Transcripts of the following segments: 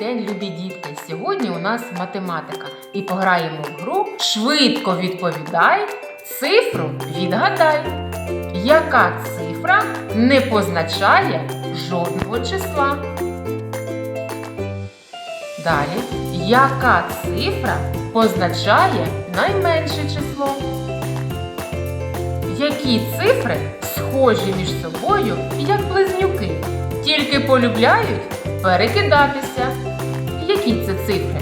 день, любі дітки! Сьогодні у нас математика і пограємо в гру Швидко відповідай, цифру відгадай. Яка цифра не позначає жодного числа? Далі, яка цифра позначає найменше число? Які цифри схожі між собою, як близнюки, тільки полюбляють перекидатися? Цифри?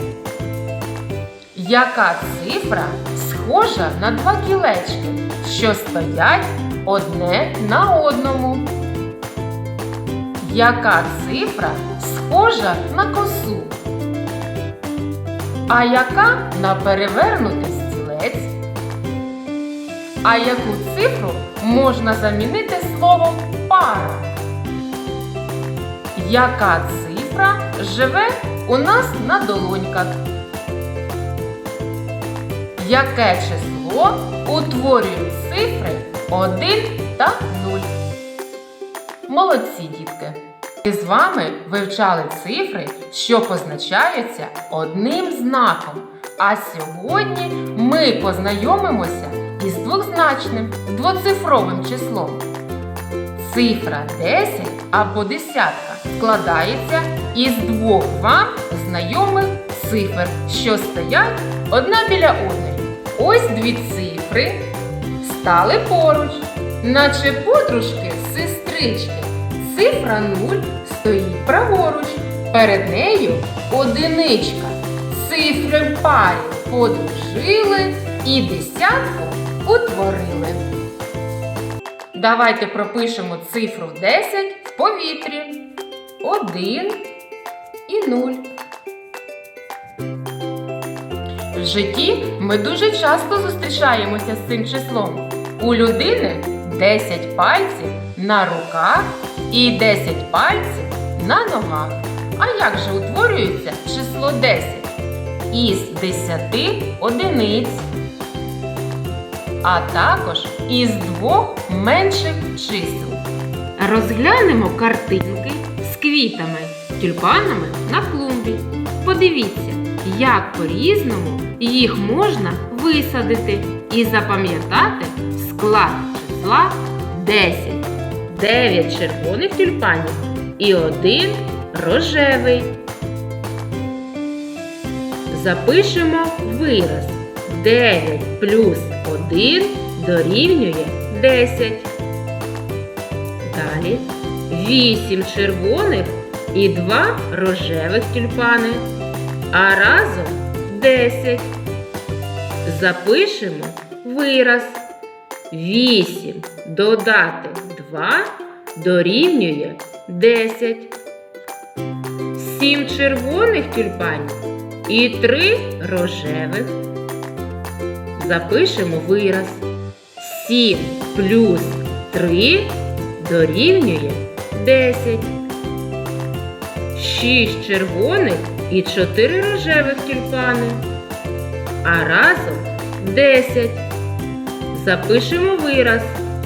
Яка цифра схожа на два кілечки, що стоять одне на одному? Яка цифра схожа на косу? А яка на перевернутий стілець? А яку цифру можна замінити словом пара? Яка цифра живе у нас на долоньках? Яке число утворюють цифри 1 та 0? Молодці, дітки! Ми з вами вивчали цифри, що позначаються одним знаком. А сьогодні ми познайомимося із двозначним двоцифровим числом. Цифра 10 або десятка складається із двох вам знайомих цифр, що стоять одна біля одної. Ось дві цифри стали поруч, наче подружки, сестрички. Цифра 0 стоїть праворуч. Перед нею одиничка. Цифри в парі подружили і десятку утворили. Давайте пропишемо цифру 10 в повітрі. 1 і 0. В житті ми дуже часто зустрічаємося з цим числом. У людини 10 пальців на руках і 10 пальців на ногах. А як же утворюється число 10? Із 10 одиниць, а також із двох менших чисел. Розглянемо картинки квітами, тюльпанами на клумбі. Подивіться, як по-різному їх можна висадити і запам'ятати склад числа 10. 9 червоних тюльпанів і один рожевий. Запишемо вираз. 9 плюс 1 дорівнює 10. Далі 8 червоних і 2 рожевих тюльпани. А разом 10. Запишемо вираз. 8 додати 2 дорівнює 10. 7 червоних тюльпанів і 3 рожевих. Запишемо вираз. 7 плюс 3 дорівнює 10. 6 червоних і 4 рожевих тюльпани. А разом 10. Запишемо вираз.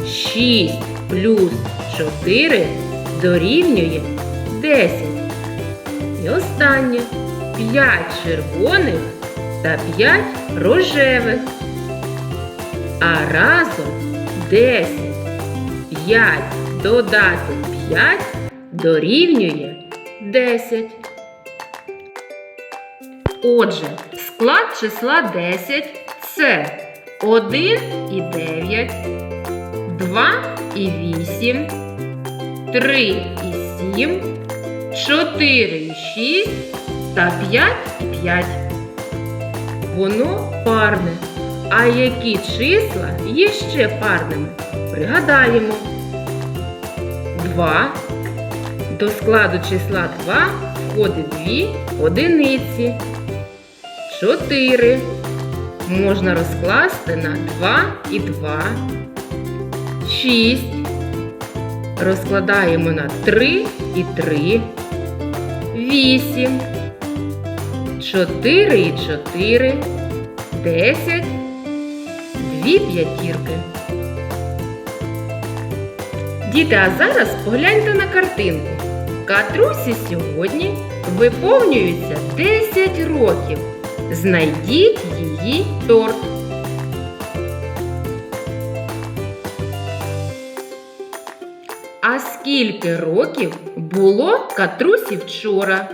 6 плюс 4 дорівнює 10. І останнє 5 червоних та 5 рожевих. А разом 10. 5 додати 5 дорівнює 10. Отже, склад числа 10 це 1 і 9, 2 і 8, 3 і 7, 4 і 6 та 5 і 5. Воно парне. А які числа є ще парними? Пригадаємо. 2. До складу числа 2 входить 2 одиниці. 4. Можна розкласти на 2 і 2. 6. Розкладаємо на 3 і 3. 8. 4 і 4. 10. Дві п'ятірки. Діти, а зараз погляньте на картинку. Катрусі сьогодні виповнюється 10 років. Знайдіть її торт. А скільки років було Катрусі вчора?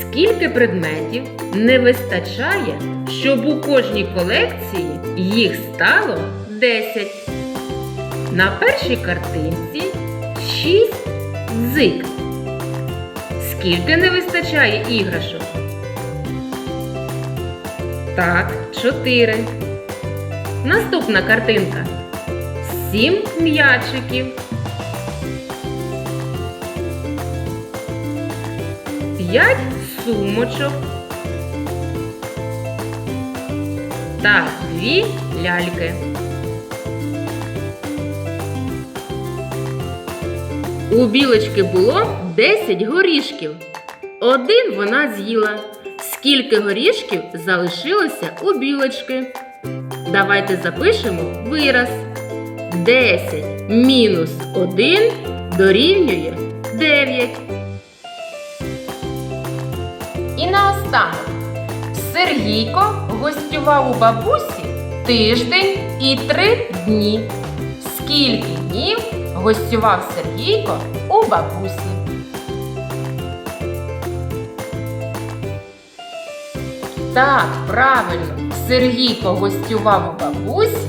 Скільки предметів не вистачає, щоб у кожній колекції їх стало 10? На першій картинці 6 дзик. Скільки не вистачає іграшок? Так, 4. Наступна картинка. 7 м'ячиків. 5 сумочок. Та 2 ляльки. У білочки було 10 горішків. Один вона з'їла. Скільки горішків залишилося у білочки? Давайте запишемо вираз. 10 мінус 1 дорівнює 9. І наостанок. Сергійко гостював у бабусі тиждень і три дні. Скільки днів гостював Сергійко у бабусі? Так, правильно, Сергійко гостював у бабусі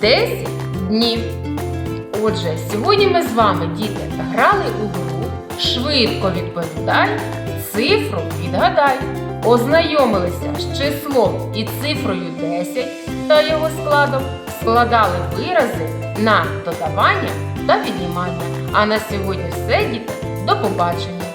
10 днів. Отже, сьогодні ми з вами, діти, грали у гру Швидко відповідай, цифру відгадай. Ознайомилися з числом і цифрою 10 та його складом, складали вирази на додавання та віднімання. А на сьогодні все, діти. До побачення!